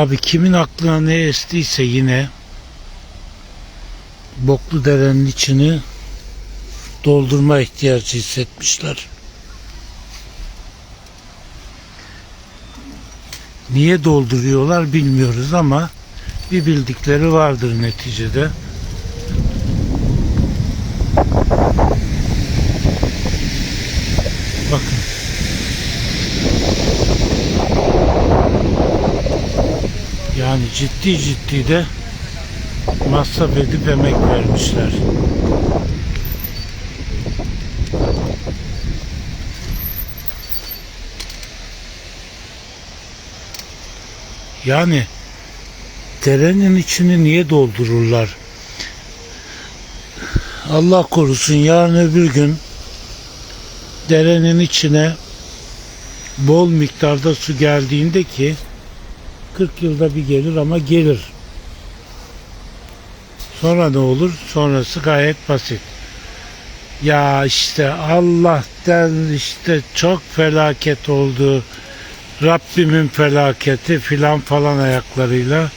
Abi kimin aklına ne estiyse yine Boklu Dere'nin içini doldurma ihtiyacı hissetmişler. Niye dolduruyorlar bilmiyoruz ama bir bildikleri vardır neticede. Bakın. Yani ciddi ciddi de masraf edip emek vermişler. Yani derenin içini niye doldururlar? Allah korusun yarın öbür gün derenin içine bol miktarda su geldiğinde ki 40 yılda bir gelir ama gelir. Sonra ne olur? Sonrası gayet basit. Ya işte Allah'tan işte çok felaket oldu. Rabbimin felaketi filan falan ayaklarıyla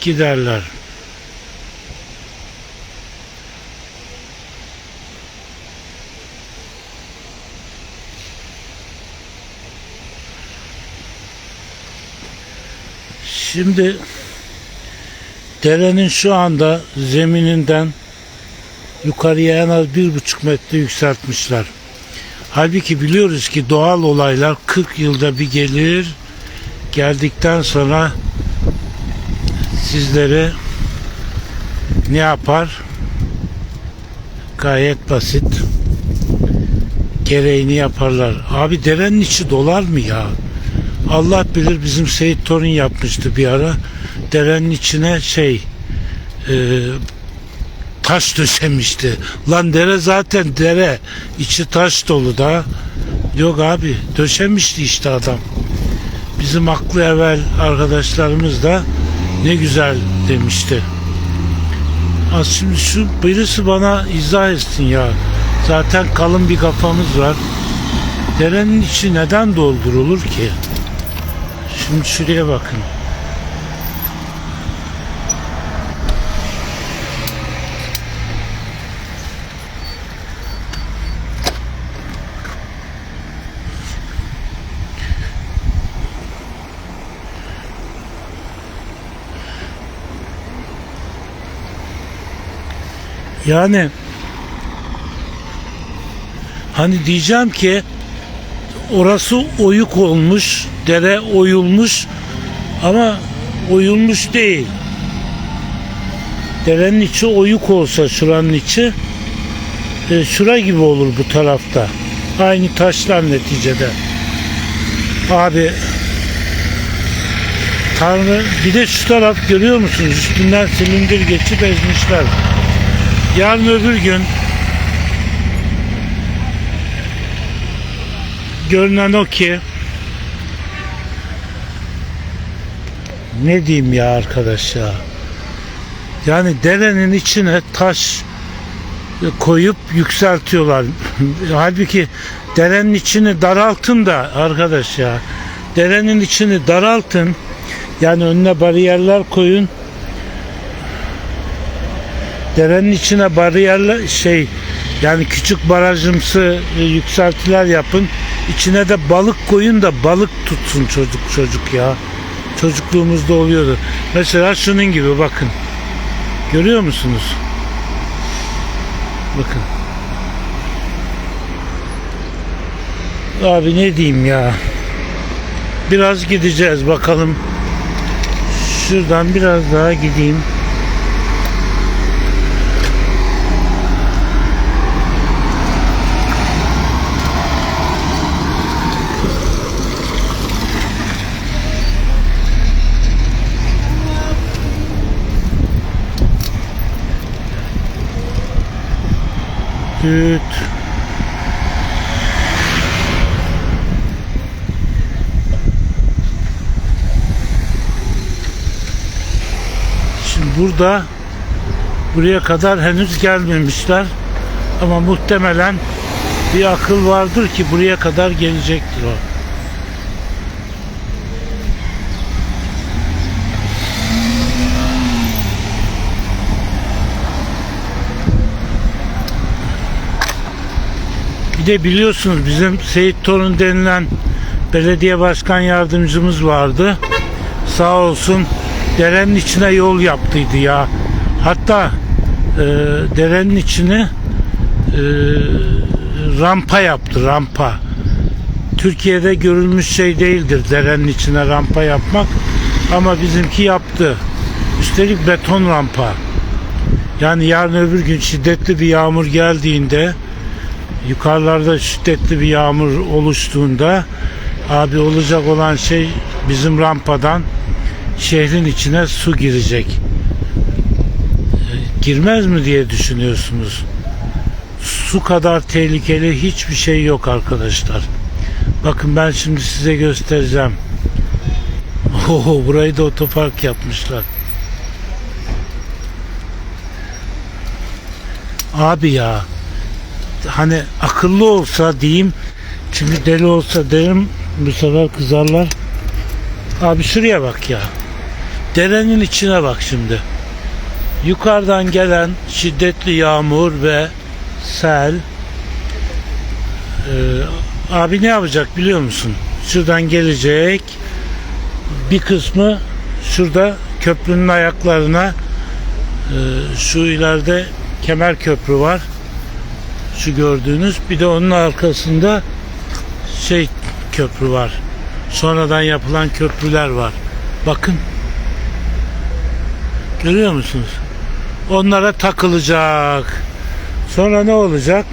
giderler. Şimdi derenin şu anda zemininden yukarıya en az bir buçuk metre yükseltmişler. Halbuki biliyoruz ki doğal olaylar 40 yılda bir gelir. Geldikten sonra sizleri ne yapar? Gayet basit. Gereğini yaparlar. Abi derenin içi dolar mı ya? Allah bilir bizim Seyit Torun yapmıştı bir ara. Derenin içine şey e, taş döşemişti. Lan dere zaten dere. içi taş dolu da. Yok abi döşemişti işte adam. Bizim aklı evvel arkadaşlarımız da ne güzel demişti. Az şimdi şu birisi bana izah etsin ya. Zaten kalın bir kafamız var. Derenin içi neden doldurulur ki? Şimdi şuraya bakın. Yani hani diyeceğim ki orası oyuk olmuş, dere oyulmuş ama oyulmuş değil. Derenin içi oyuk olsa şuranın içi e, şura gibi olur bu tarafta. Aynı taşlar neticede. Abi Tanrı bir de şu taraf görüyor musunuz? Üstünden silindir geçip ezmişler. Yarın öbür gün görünen o ki ne diyeyim ya arkadaş ya? Yani derenin içine taş koyup yükseltiyorlar. Halbuki derenin içini daraltın da arkadaş ya. Derenin içini daraltın. Yani önüne bariyerler koyun. Derenin içine bariyerler şey yani küçük barajımsı yükseltiler yapın. İçine de balık koyun da balık tutsun çocuk çocuk ya. Çocukluğumuzda oluyordu. Mesela şunun gibi bakın. Görüyor musunuz? Bakın. Abi ne diyeyim ya. Biraz gideceğiz bakalım. Şuradan biraz daha gideyim. Düt. Şimdi burada buraya kadar henüz gelmemişler. Ama muhtemelen bir akıl vardır ki buraya kadar gelecektir o. De biliyorsunuz bizim Seyit Torun denilen belediye başkan yardımcımız vardı. Sağ olsun derenin içine yol yaptıydı ya. Hatta e, derenin içine e, rampa yaptı rampa. Türkiye'de görülmüş şey değildir derenin içine rampa yapmak ama bizimki yaptı. Üstelik beton rampa. Yani yarın öbür gün şiddetli bir yağmur geldiğinde yukarılarda şiddetli bir yağmur oluştuğunda abi olacak olan şey bizim rampadan şehrin içine su girecek. E, Girmez mi diye düşünüyorsunuz? Su kadar tehlikeli hiçbir şey yok arkadaşlar. Bakın ben şimdi size göstereceğim. Oho burayı da otopark yapmışlar. Abi ya hani akıllı olsa diyeyim çünkü deli olsa derim bu sefer kızarlar. Abi şuraya bak ya. Derenin içine bak şimdi. Yukarıdan gelen şiddetli yağmur ve sel Ee, abi ne yapacak biliyor musun? Şuradan gelecek bir kısmı şurada köprünün ayaklarına e, şu ileride kemer köprü var. Şu gördüğünüz bir de onun arkasında şey köprü var. Sonradan yapılan köprüler var. Bakın. Görüyor musunuz? Onlara takılacak. Sonra ne olacak?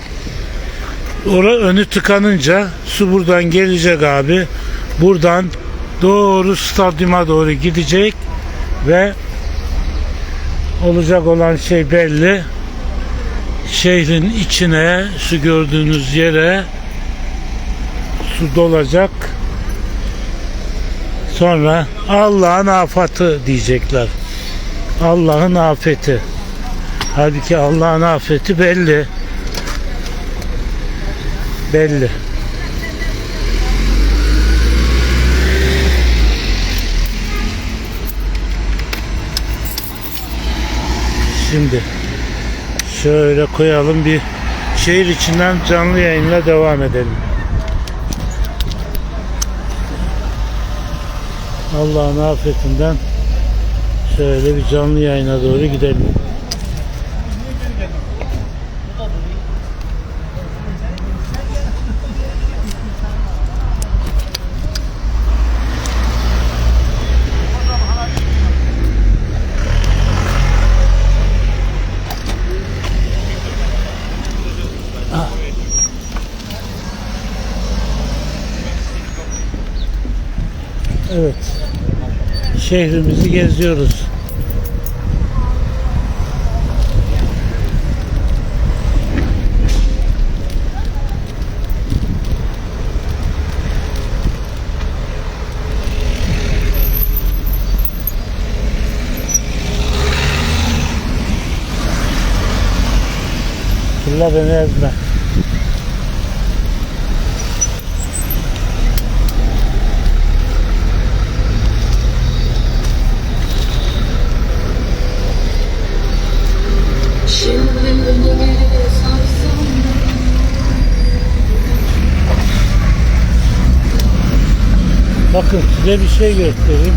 Ora önü tıkanınca su buradan gelecek abi. Buradan doğru stadyuma doğru gidecek ve olacak olan şey belli. Şehrin içine şu gördüğünüz yere su dolacak. Sonra Allah'ın afatı diyecekler. Allah'ın afeti. Halbuki Allah'ın afeti belli. Belli. Şimdi şöyle koyalım bir şehir içinden canlı yayınla devam edelim. Allah'ın afetinden şöyle bir canlı yayına doğru gidelim. Evet. Şehrimizi geziyoruz. Fırla beni ezme. Bakın size bir şey göstereyim.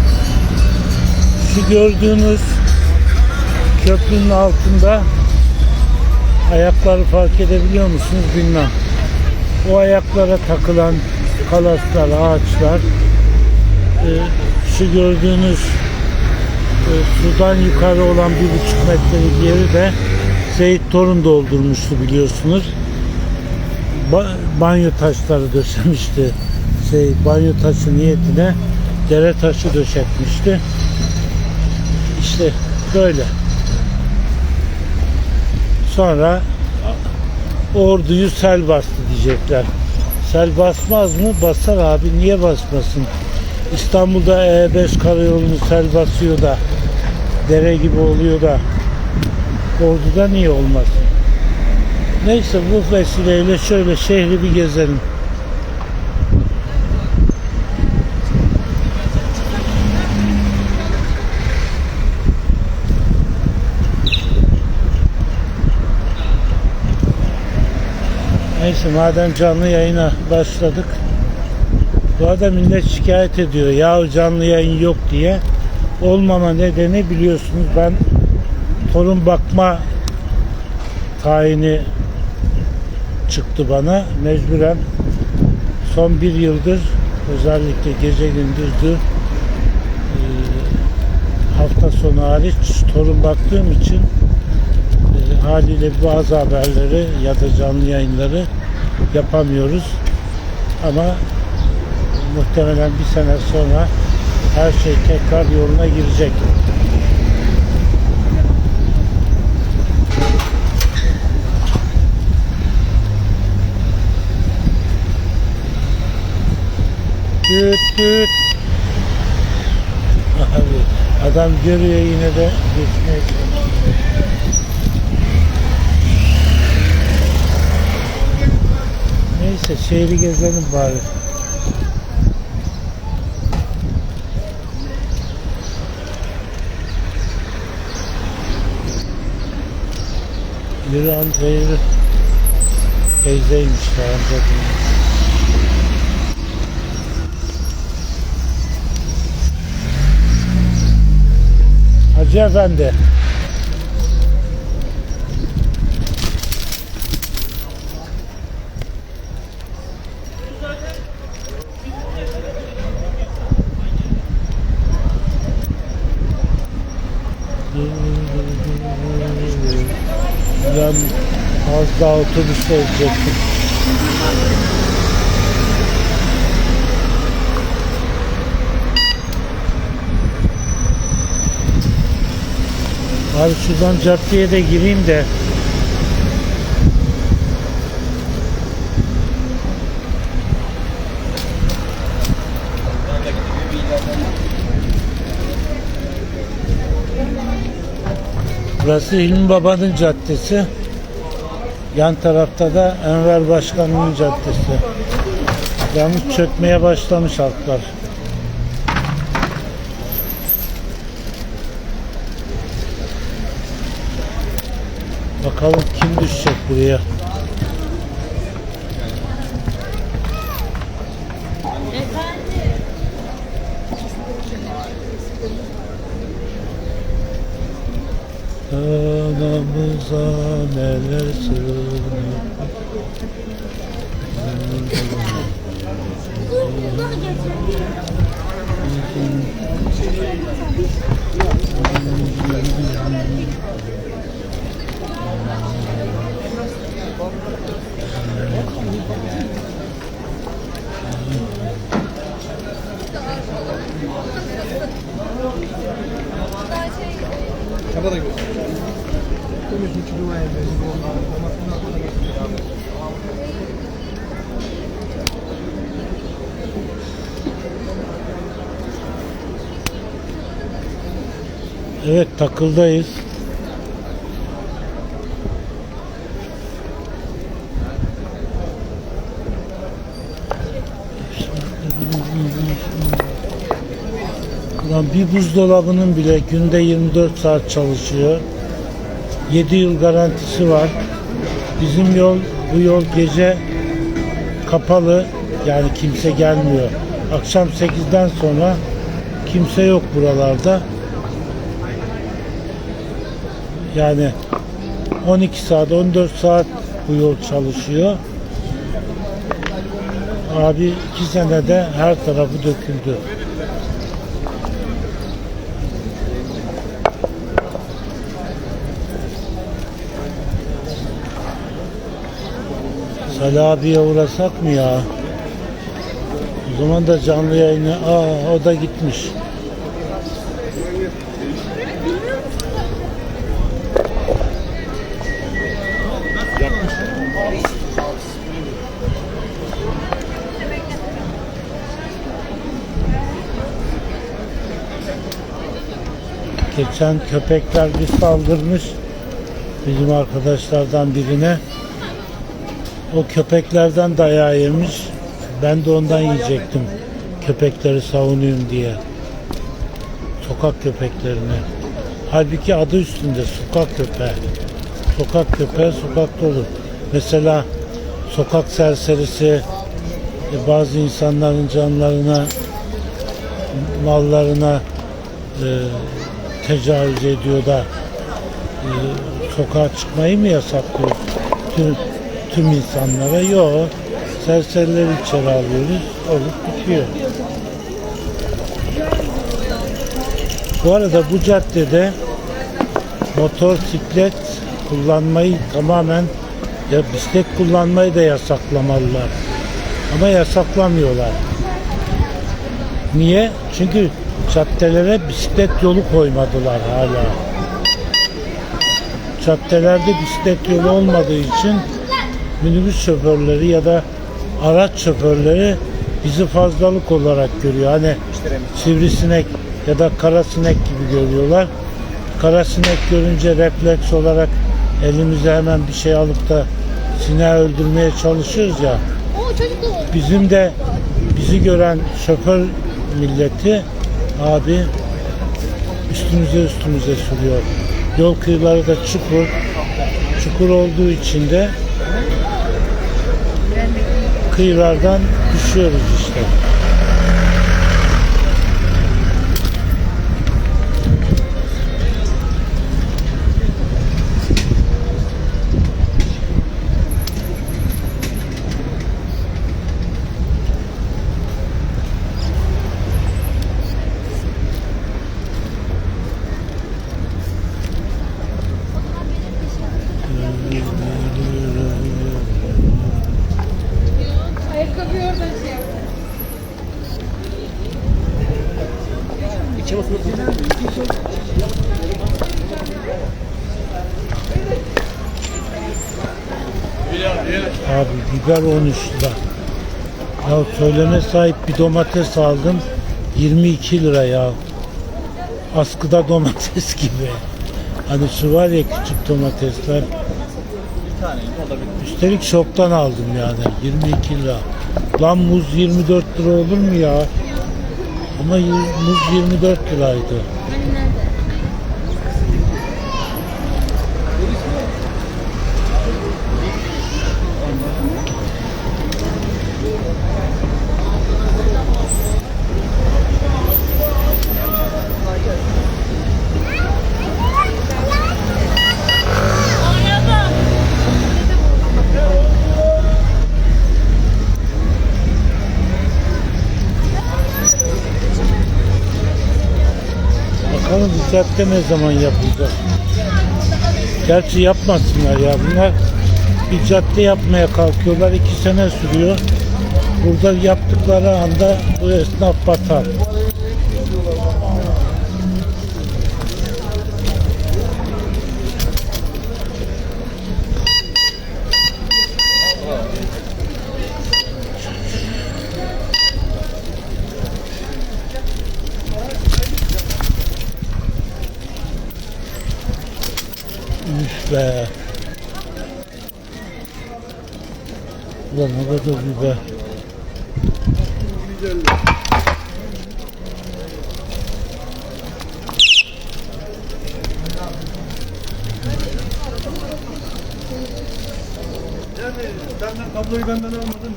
Şu gördüğünüz köprünün altında ayakları fark edebiliyor musunuz bilmem. O ayaklara takılan kalaslar, ağaçlar e, şu gördüğünüz e, sudan yukarı olan bir buçuk metrelik yeri de Seyit Torun doldurmuştu biliyorsunuz. Ba- banyo taşları döşemişti. Şey, banyo taşı niyetine dere taşı döşetmişti. İşte böyle. Sonra orduyu sel bastı diyecekler. Sel basmaz mı? Basar abi. Niye basmasın? İstanbul'da E5 karayolunu sel basıyor da dere gibi oluyor da Ordu'da niye olmasın? Neyse bu vesileyle şöyle şehri bir gezelim. Neyse madem canlı yayına başladık. Bu arada millet şikayet ediyor. Ya canlı yayın yok diye. Olmama nedeni biliyorsunuz ben torun bakma tayini çıktı bana. Mecburen son bir yıldır özellikle gece gündüzdü hafta sonu hariç torun baktığım için haliyle bazı haberleri ya da canlı yayınları yapamıyoruz. Ama muhtemelen bir sene sonra her şey tekrar yoluna girecek. Düt düt. Abi, adam görüyor yine de geçmeye çalışıyor. Neyse şehri gezelim bari. Yürü amca yürü. Teyzeymiş amca. Hacı Efendi. Ben az daha otobüste edecektim. Abi şuradan caddeye de gireyim de Burası Hilmi Baba'nın caddesi. Yan tarafta da Enver Başkan'ın caddesi. Yalnız çökmeye başlamış halklar. Bakalım kim düşecek buraya. Anamıza neler sığınır Evet takıldayız. Ulan bir buzdolabının bile günde 24 saat çalışıyor. 7 yıl garantisi var. Bizim yol bu yol gece kapalı yani kimse gelmiyor. Akşam 8'den sonra kimse yok buralarda. Yani 12 saat 14 saat bu yol çalışıyor. Abi iki senede her tarafı döküldü. Salih abiye uğrasak mı ya? O zaman da canlı yayını, aa o da gitmiş. Geçen köpekler bir saldırmış bizim arkadaşlardan birine. O köpeklerden dayağı yemiş. Ben de ondan yiyecektim. Köpekleri savunayım diye. Sokak köpeklerini. Halbuki adı üstünde sokak köpeği. Sokak köpeği sokakta olur. Mesela sokak serserisi e, bazı insanların canlarına mallarına e, tecavüz ediyor da e, sokağa çıkmayı mı yasaklıyor tüm insanlara? Yok. Serserileri içeri alıyoruz. Olup bitiyor. Bu arada bu caddede motosiklet kullanmayı tamamen ya bisiklet kullanmayı da yasaklamalılar. Ama yasaklamıyorlar. Niye? Çünkü caddelere bisiklet yolu koymadılar hala. Caddelerde bisiklet yolu olmadığı için minibüs şoförleri ya da araç şoförleri bizi fazlalık olarak görüyor. Hani sivrisinek ya da kara sinek gibi görüyorlar. Kara sinek görünce refleks olarak elimize hemen bir şey alıp da sineği öldürmeye çalışıyoruz ya. Bizim de bizi gören şoför milleti abi üstümüze üstümüze sürüyor. Yol kıyıları da çukur. Çukur olduğu için de kıyılardan düşüyoruz Abi biber 13 lira. Ya söyleme sahip bir domates aldım 22 lira ya. Askıda domates gibi. Hani şu var ya küçük domatesler. Üstelik şoktan aldım yani 22 lira. Lan muz 24 lira olur mu ya? Ama muz 24 liraydı. Hani nerede? Cadde ne zaman yapılacak? Gerçi yapmasınlar ya bunlar bir cadde yapmaya kalkıyorlar iki sene sürüyor. Burada yaptıkları anda bu esnaf batar. Ulan o kadar biber. Senden kabloyu benden almadın mı?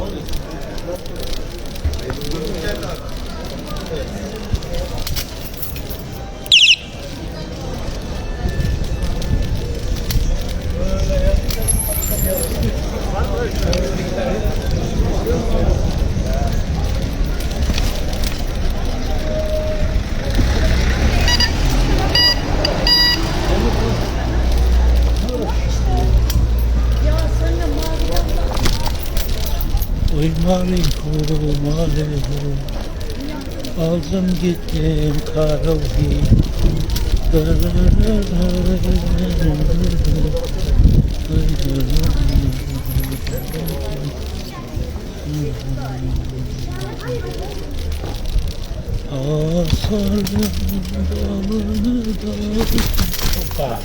Oy mavi kuru mavi Aldım gittim karalgi Asarım dalını dalını Hoppa.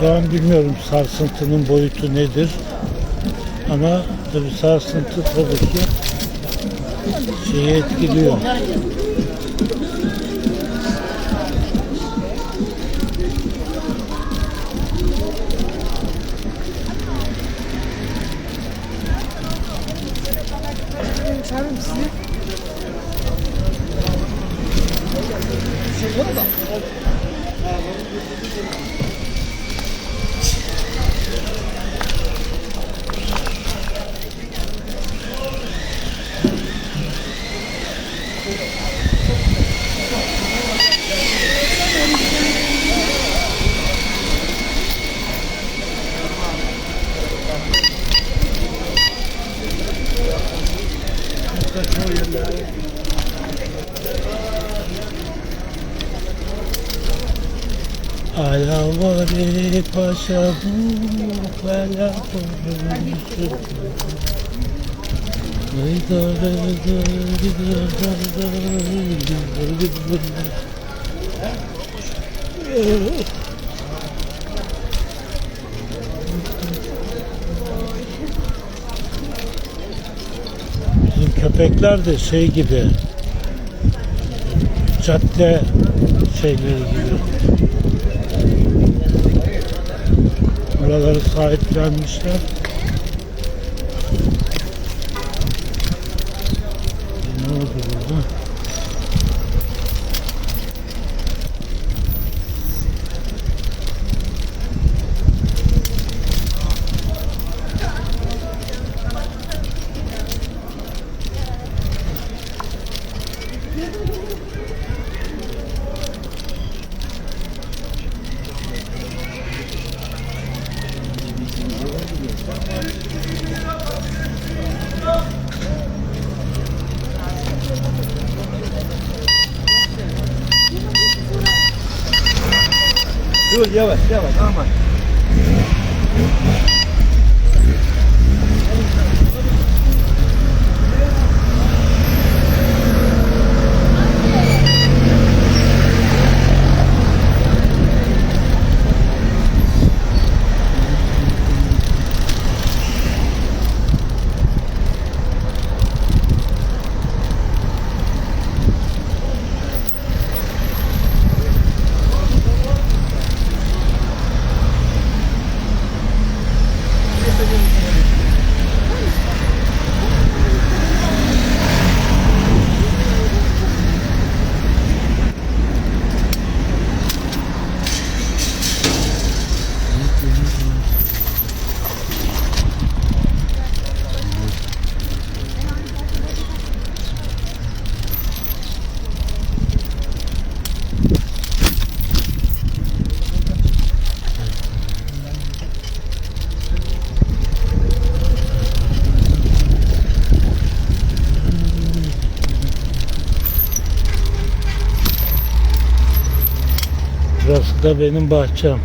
Şu an bilmiyorum sarsıntının boyutu nedir. Ama tabii sarsıntı tabii ki şeyi etkiliyor. Bu bela hayda Bizim köpekler de şey gibi cadde şeyleri gibi. Buraları sahiplenmişler. Dur yavaş yavaş aman. Benim bahçem.